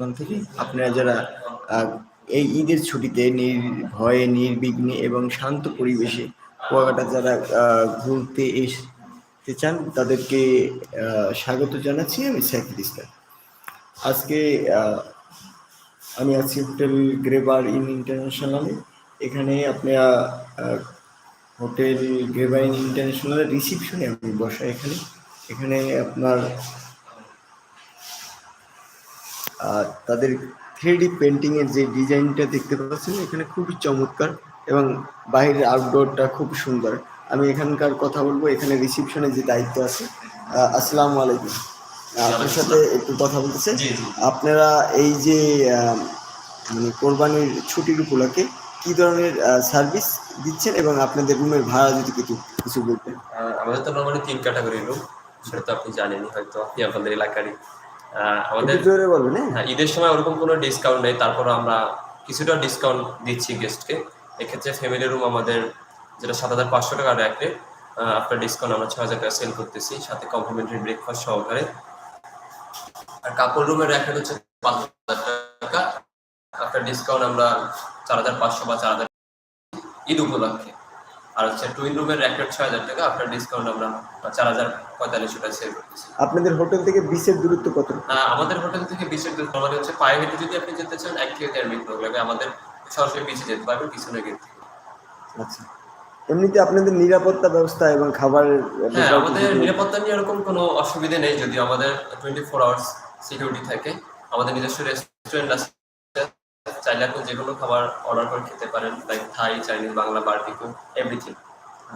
দোকান থেকে আপনারা যারা এই ঈদের ছুটিতে নির্ভয়ে নির্বিঘ্নে এবং শান্ত পরিবেশে কুয়াকাটা যারা ঘুরতে এসতে চান, তাদেরকে স্বাগত জানাচ্ছি আমি সাইফুল ইসলাম। আজকে আমি আছি হোটেল গ্রেবার ইন ইন্টারন্যাশনালে। এখানে আপনারা হোটেল গ্রেবার ইন ইন্টারন্যাশনালের রিসিপশনে আমি বসা এখানে। এখানে আপনার তাদের থ্রিডি পেন্টিং এর যে ডিজাইনটা দেখতে পাচ্ছেন এখানে খুবই চমৎকার এবং বাইরের আউটডোরটা খুব সুন্দর। আমি এখানকার কথা বলব এখানে রিসিপশনে যে দায়িত্ব আছে। আসসালামু আলাইকুম। আপনার সাথে একটু কথা বলতে চাই। আপনারা এই যে মানে কোরবানির ছুটির উপলক্ষে কি ধরনের সার্ভিস দিচ্ছেন এবং আপনাদের রুমের ভাড়া যদি কিছু কিছু বলতেন। আমাদের তো নর্মালি তিন ক্যাটাগরি রুম সেটা তো আপনি জানেনই হয়তো আপনি আপনাদের এলাকারই। আমাদের জোরে বলবেন হ্যাঁ? হ্যাঁ, ঈদের সময় ওরকম কোনো ডিসকাউন্ট নেই তারপর আমরা কিছুটা ডিসকাউন্ট দিচ্ছি গেস্টকে এক্ষেত্রে ফ্যামিলি রুম আমাদের যেটা সাত হাজার পাঁচশো টাকা রাখলে আপনার ডিসকাউন্ট আমরা ছ হাজার টাকা সেল করতেছি সাথে কমপ্লিমেন্টারি ব্রেকফাস্ট সহকারে আর কাপড় রুমের র্যাকেট হচ্ছে পাঁচ হাজার টাকা। আপনার ডিসকাউন্ট আমরা চার হাজার পাঁচশো বা চার হাজার ঈদ উপলক্ষে। আর হচ্ছে টুইন রুমের ছয় হাজার টাকা আপনার ডিসকাউন্ট আমরা চার হাজার পঁয়তাল্লিশশো টাকা সেল করতেছি। আপনাদের হোটেল থেকে বিচের দূরত্ব কত? আহ, আমাদের হোটেল থেকে বিচের দূর আমাদের হচ্ছে পায়ে হেঁটে যদি আপনি যেতে চান এক থেকে দেড় মিনিট লাগবে। আমাদের সরাসরি বিচে যেতে গেট আচ্ছা। এমনিতে আপনাদের নিরাপত্তা ব্যবস্থা এবং খাবারের হ্যাঁ আমাদের নিরাপত্তা নিয়ে এরকম কোনো অসুবিধা নেই যদি আমাদের টোয়েন্টি ফোর আওয়ার্স সিকিউরিটি থাকে। আমাদের নিজস্ব রেস্টুরেন্ট আছে চাইলে আপনি যে কোনো খাবার অর্ডার করে খেতে পারেন like Thai Chinese Bangla barbecue everything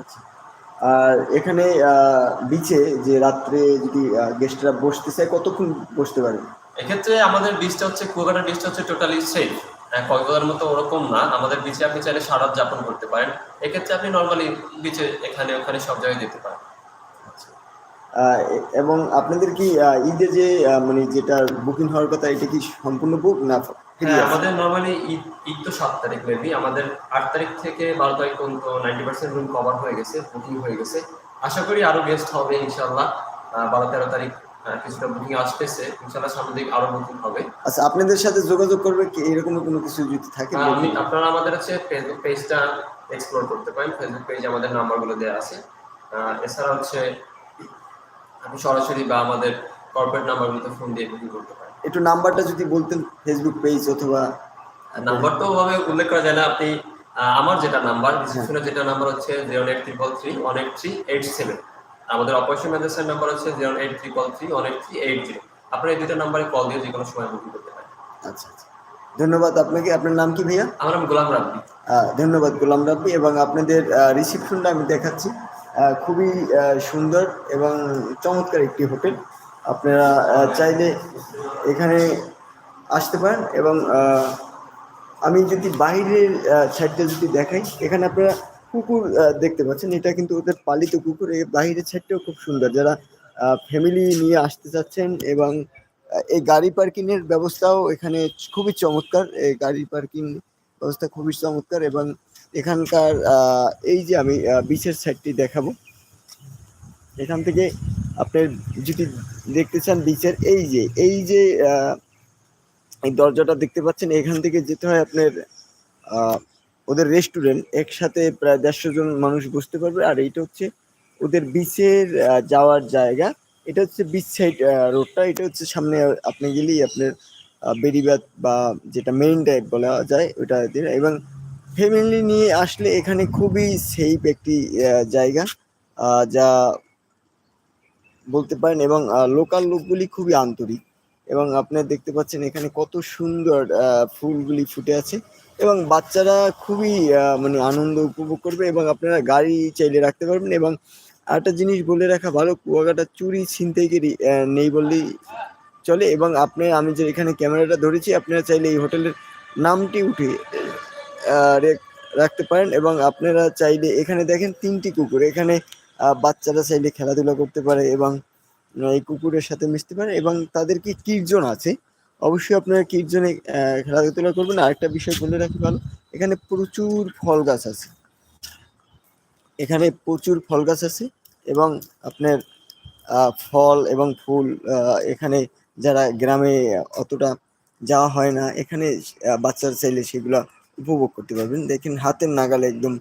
আচ্ছা। আর এখানে বিচে যে রাত্রে যদি গেস্টরা বসতে চায় কতক্ষণ বসতে পারবে এক্ষেত্রে আমাদের বিচটা হচ্ছে কুয়াকাটা বীজটা হচ্ছে টোটালি সেফ কক্সবাজারের মতো ওরকম না। আমাদের বিচে আপনি চাইলে সারাত যাপন করতে পারেন। এক্ষেত্রে আপনি নর্মালি বিচে এখানে ওখানে সব জায়গায় যেতে পারেন। আহ, এবং আপনাদের কি ঈদে যে মানে যেটা বুকিং হওয়ার কথা এটা কি সম্পূর্ণ বুক না? আমাদের নর্মালি ঈদ ঈদ তো সাত তারিখ মেবি আমাদের আট তারিখ থেকে বারো তারিখ পর্যন্ত নাইনটি পার্সেন্ট রুম কভার হয়ে গেছে বুকিং হয়ে গেছে। আশা করি আরও গেস্ট হবে ইনশাল্লাহ বারো তেরো তারিখ কিছুটা বুকিং আসতেছে ইনশাল্লাহ সামনের দিক আরও বুকিং হবে। আচ্ছা আপনাদের সাথে যোগাযোগ করবে কি? এরকম কোনো কিছু যদি থাকে? আমি আপনারা আমাদের হচ্ছে ফেসবুক পেজটা এক্সপ্লোর করতে পারেন। ফেসবুক পেজে আমাদের নাম্বারগুলো দেওয়া আছে। এছাড়া হচ্ছে আপনি সরাসরি বা আমাদের কর্পোরেট নাম্বারগুলোতে ফোন দিয়ে বুকিং করতে পারেন একটু নাম্বারটা যদি বলতেন ফেসবুক পেজ অথবা নাম্বার তো ওভাবে উল্লেখ করা যায় না। আপনি আমার যেটা নাম্বার রিসেপশনের যেটা নাম্বার হচ্ছে zero eight triple three one eight three eight seven আমাদের অপারেশন ম্যানেজার নাম্বার হচ্ছে zero eight triple three one eight three eight zero আপনার এই দুটো নাম্বারে কল দিয়ে যে কোনো সময় বুকিং করতে পারেন। আচ্ছা আচ্ছা। ধন্যবাদ আপনাকে। আপনার নাম কি ভাইয়া? আমার নাম গোলাম রাব্বি। ধন্যবাদ গোলাম রাব্বি। এবং আপনাদের রিসিপশনটা আমি দেখাচ্ছি। খুবই সুন্দর এবং চমৎকার একটি হোটেল। আপনারা চাইলে এখানে আসতে পারেন এবং আমি যদি বাইরের সাইডটা যদি দেখাই, এখানে আপনারা কুকুর দেখতে পাচ্ছেন। এটা কিন্তু ওদের পালিত কুকুর। এই বাইরের সাইডটাও খুব সুন্দর। যারা ফ্যামিলি নিয়ে আসতে চাচ্ছেন এবং এই গাড়ি পার্কিংয়ের ব্যবস্থাও এখানে খুবই চমৎকার। এই গাড়ি পার্কিং ব্যবস্থা খুবই চমৎকার এবং এখানকার এই যে আমি বিচের সাইডটি দেখাবো। এখান থেকে আপনার যদি দেখতে চান বিচের এই যে এই যে এই দরজাটা দেখতে পাচ্ছেন এখান থেকে যেতে হয় আপনার ওদের রেস্টুরেন্ট একসাথে প্রায় দেড়শো জন মানুষ বসতে পারবে আর এইটা হচ্ছে ওদের বিচের যাওয়ার জায়গা। এটা হচ্ছে বিচ সাইড রোডটা এটা হচ্ছে সামনে আপনি গেলেই আপনার আহ, বেরিবাদ বা যেটা মেইন টাইপ বলা যায় ওটা এবং ফ্যামিলি নিয়ে আসলে এখানে খুবই সেফ একটি জায়গা যা বলতে পারেন এবং লোকাল লোকগুলি খুবই আন্তরিক এবং আপনি দেখতে পাচ্ছেন এখানে কত সুন্দর ফুলগুলি ফুটে আছে এবং বাচ্চারা খুবই মানে আনন্দ উপভোগ করবে এবং আপনারা গাড়ি চাইলে রাখতে পারবেন এবং আরেকটা জিনিস বলে রাখা ভালো কুয়াকাটা চুরি ছিনতাইকারী আহ, নেই বললেই চলে এবং আপনি আমি যে এখানে ক্যামেরাটা ধরেছি আপনারা চাইলে এই হোটেলের নামটি উঠে রাখতে পারেন এবং আপনারা চাইলে এখানে দেখেন তিনটি কুকুর এখানে বাচ্চারা চাইলে খেলাধুলা করতে পারে এবং এই কুকুরের সাথে মিশতে পারে এবং তাদের কি কীর্জন আছে? অবশ্যই আপনারা কীর্জনে খেলাধুলা করবেন। আরেকটা বিষয় বলে রাখি ভালো, এখানে প্রচুর ফল গাছ আছে। এখানে প্রচুর ফল গাছ আছে এবং আপনার ফল এবং ফুল এখানে যারা গ্রামে অতটা যাওয়া হয় না, এখানে বাচ্চারা চাইলে সেগুলা উপভোগ করতে পারবেন। দেখেন হাতের নাগালে একদম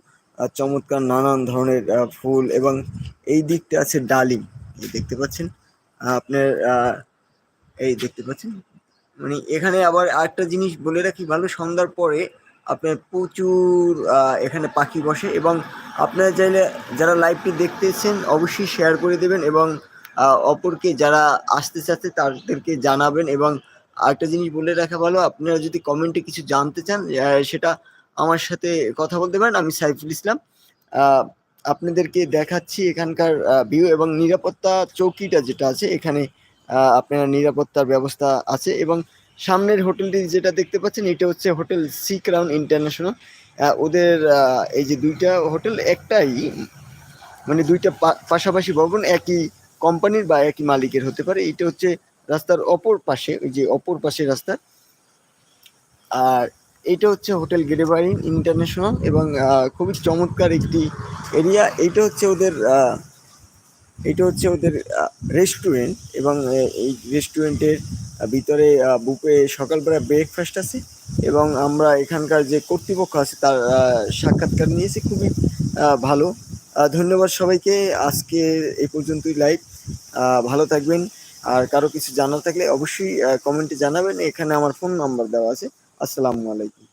চমৎকার নানান ধরনের ফুল এবং এই দিকটা আছে ডালিম। এই দেখতে পাচ্ছেন? আপনার এই দেখতে পাচ্ছেন? মানে এখানে আবার আরেকটা জিনিস বলে রাখি, ভালো, সন্ধ্যার পরে আপনার প্রচুর এখানে পাখি বসে এবং আপনারা চাইলে যারা লাইভটি দেখতেছেন অবশ্যই শেয়ার করে দেবেন এবং অপরকে যারা আসতে চাচ্ছে তাদেরকে জানাবেন এবং আরেকটা জিনিস বলে রাখা ভালো, আপনারা যদি কমেন্টে কিছু জানতে চান সেটা আমার সাথে কথা বলতে পারেন, আমি সাইফুল ইসলাম। আপনাদেরকে দেখাচ্ছি এখানকার ভিউ এবং নিরাপত্তা চৌকিটা যেটা আছে, এখানে আপনার নিরাপত্তার ব্যবস্থা আছে এবং সামনের হোটেলটি যেটা দেখতে পাচ্ছেন, এটা হচ্ছে হোটেল সি ক্রাউন ইন্টারন্যাশনাল। ওদের এই যে দুইটা হোটেল একটাই মানে দুইটা পাশাপাশি ভবন একই কোম্পানির বা একই মালিকের হতে পারে। এটা হচ্ছে রাস্তার অপর পাশে, ওই যে অপর পাশে রাস্তা। আর এটা হচ্ছে হোটেল গেরেবাইন ইন্টারন্যাশনাল এবং খুবই চমৎকার একটি এরিয়া। এইটা হচ্ছে ওদের এটা হচ্ছে ওদের রেস্টুরেন্ট এবং এই রেস্টুরেন্টের ভিতরে বুফে সকালবেলা ব্রেকফাস্ট আছে এবং আমরা এখানকার যে কর্তৃপক্ষ আছে তার সাক্ষাৎকার নিয়েছি, খুবই ভালো। ধন্যবাদ সবাইকে। আজকে এই পর্যন্তই লাইভ। ভালো থাকবেন। আর কারও কিছু জানার থাকলে অবশ্যই কমেন্টে জানাবেন। এখানে আমার ফোন নাম্বার দেওয়া আছে। আসসালামু আলাইকুম।